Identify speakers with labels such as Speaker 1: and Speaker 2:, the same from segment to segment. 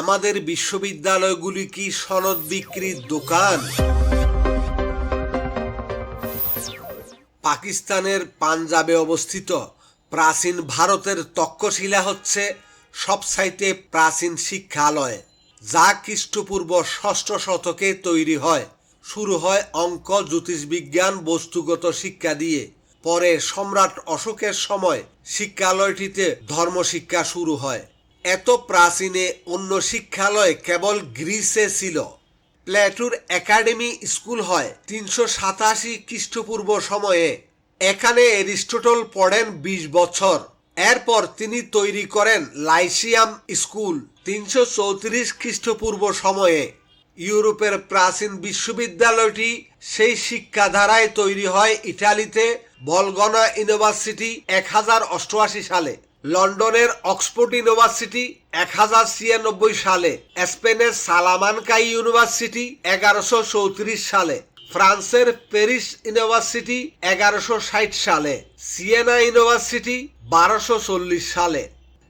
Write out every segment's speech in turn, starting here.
Speaker 1: আমাদের বিশ্ববিদ্যালয়গুলি কি সনদ বিক্রির দোকান? পাকিস্তানের পাঞ্জাবে অবস্থিত। প্রাচীন ভারতের তক্ষশিলা হচ্ছে সবসাইতে প্রাচীন শিক্ষালয়, যা খ্রিস্টপূর্ব ষষ্ঠ শতকে তৈরি হয়। শুরু হয় অঙ্ক, জ্যোতিষবিজ্ঞান, বস্তুগত শিক্ষা দিয়ে। পরে সম্রাট অশোকের সময় শিক্ষালয়টিতে ধর্মশিক্ষা শুরু হয়। এত প্রাচীনে অন্য শিক্ষালয় কেবল গ্রিসে ছিল। প্ল্যাটুর একাডেমি স্কুল হয় তিনশো সাতাশি খ্রিস্টপূর্ব সময়ে। এখানে এরিস্টটল পড়েন বিশ বছর। এরপর তিনি তৈরি করেন লাইসিয়াম স্কুল তিনশো চৌত্রিশ খ্রিস্টপূর্ব সময়ে। ইউরোপের প্রাচীন বিশ্ববিদ্যালয়টি সেই শিক্ষাধারায় তৈরি হয় ইটালিতে, বলগনা ইউনিভার্সিটি, এক হাজার অষ্টআশি সালে। লন্ডনের অক্সফোর্ড ইউনিভার্সিটি এক হাজার ছিয়ানব্বই সালে। স্পেনের সালামানকাই ইউনিভার্সিটি, এগারোশো চৌত্রিশ সালে। ফ্রান্সের প্যারিস ইউনিভার্সিটি, এগারোশো ষাট সালে। সিয়েনা ইউনিভার্সিটি, বারোশো চল্লিশ সালে।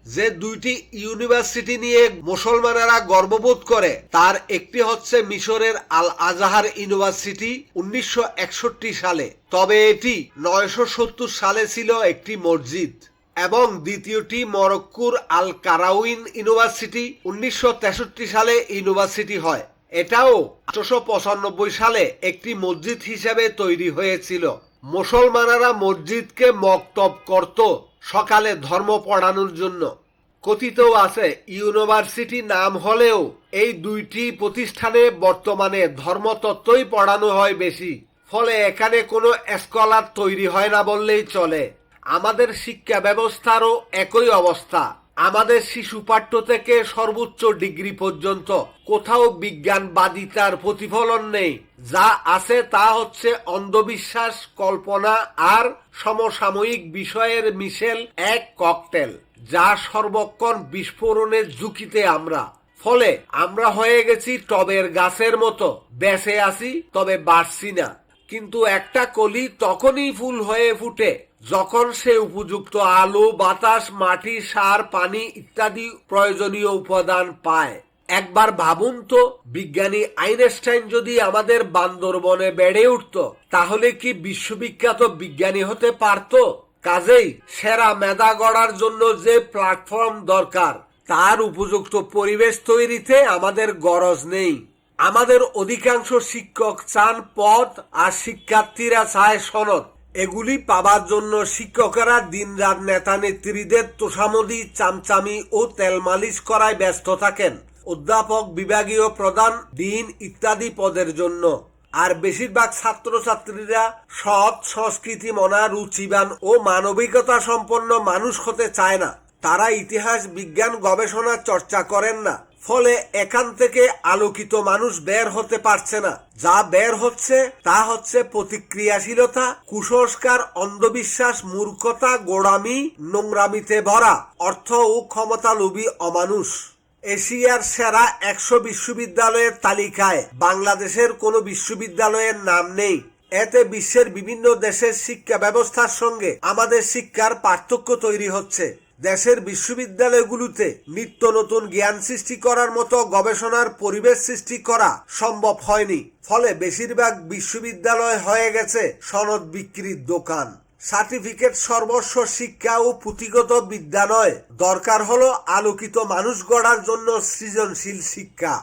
Speaker 1: যে দুইটি ইউনিভার্সিটি নিয়ে মুসলমানেরা গর্ববোধ করে, তার একটি হচ্ছে মিশরের আল আজাহার ইউনিভার্সিটি, উনিশশো একষট্টি সালে। তবে এটি নয়শো সত্তর সালে ছিল একটি মসজিদ। এবং দ্বিতীয়টি মরক্কুর আল কারাউইন ইউনিভার্সিটি উনিশশো তেষট্টি সালে ইউনিভার্সিটি হয়। এটাও আঠারোশো পঁচানব্বই সালে একটি মসজিদ হিসেবে তৈরি হয়েছিল। মুসলমানেরা মসজিদকে মক্তব করত সকালে ধর্ম পড়ানোর জন্য। কথিত আছে, ইউনিভার্সিটি নাম হলেও এই দুইটি প্রতিষ্ঠানে বর্তমানে ধর্মতত্ত্বই পড়ানো হয় বেশি। ফলে এখানে কোনো স্কলার তৈরি হয় না বললেই চলে। আমাদের শিক্ষা ব্যবস্থারও একই অবস্থা। আমাদের শিশু পাঠ্য থেকে সর্বোচ্চ ডিগ্রি পর্যন্ত কোথাও বিজ্ঞানবাদিতার প্রতিফলন নেই। যা আছে তা হচ্ছে অন্ধবিশ্বাস, কল্পনা আর সমসাময়িক বিষয়ের মিশেল এক ককটেল, যা সর্বক্ষণ বিস্ফোরণের ঝুঁকিতে আমরা। ফলে আমরা হয়ে গেছি টবের গাছের মতো। বেঁচে আছি, তবে বাড়ছি না। কিন্তু একটা কলি তখনই ফুল হয়ে ফুটে, যখন সে উপযুক্ত আলো, বাতাস, মাটি, সার, পানি ইত্যাদি প্রয়োজনীয় উপাদান পায়। একবার ভাবুন তো, বিজ্ঞানী আইনস্টাইন যদি আমাদের বান্দরবনে বেড়ে উঠত, তাহলে কি বিশ্ববিখ্যাত বিজ্ঞানী হতে পারত? কাজেই সেরা মেধা গড়ার জন্য যে প্ল্যাটফর্ম দরকার, তার উপযুক্ত পরিবেশ তৈরিতে আমাদের গরজ নেই। আমাদের অধিকাংশ শিক্ষক চান পদ আর শিক্ষার্থীরা চায় সনদ। এগুলি পাবার জন্য শিক্ষকেরা দিনরাত নেতা নেত্রীদের তোষামদি, চামচামি ও তেল মালিশ করায় ব্যস্ত থাকেন। অধ্যাপক, বিভাগীয় প্রধান, ডিন ইত্যাদি পদের জন্য। আর বেশিরভাগ ছাত্রছাত্রীরা সৎ, সংস্কৃতি মনা, রুচিবান ও মানবিকতা সম্পন্ন মানুষ হতে চায় না। তারা ইতিহাস, বিজ্ঞান গবেষণা চর্চা করেন না। ফলে এখান থেকে আলোকিত মানুষ বের হতে পারছে না। যা বের হচ্ছে, তা হচ্ছে প্রতিক্রিয়াশীলতা, কুসংস্কার, অন্ধবিশ্বাস, মূর্খতা, গোড়ামি, নোংরামিতে ভরা, অর্থ ও ক্ষমতা লোভী অমানুষ। এশিয়ার সেরা একশো বিশ্ববিদ্যালয়ের তালিকায় বাংলাদেশের কোনো বিশ্ববিদ্যালয়ের নাম নেই। এতে বিশ্বের বিভিন্ন দেশের শিক্ষা ব্যবস্থার সঙ্গে আমাদের শিক্ষার পার্থক্য তৈরি হচ্ছে। দেশের বিশ্ববিদ্যালয়গুলোতে নিত্য নতুন জ্ঞান সৃষ্টি করার মতো গবেষণার পরিবেশ সৃষ্টি করা সম্ভব হয়নি। ফলে বেশিরভাগ বিশ্ববিদ্যালয় হয়ে গেছে সনদ বিক্রির দোকান। সার্টিফিকেট সর্বস্ব শিক্ষা ও পুঁথিগত বিদ্যালয়। দরকার হলো আলোকিত মানুষ গড়ার জন্য সৃজনশীল শিক্ষা।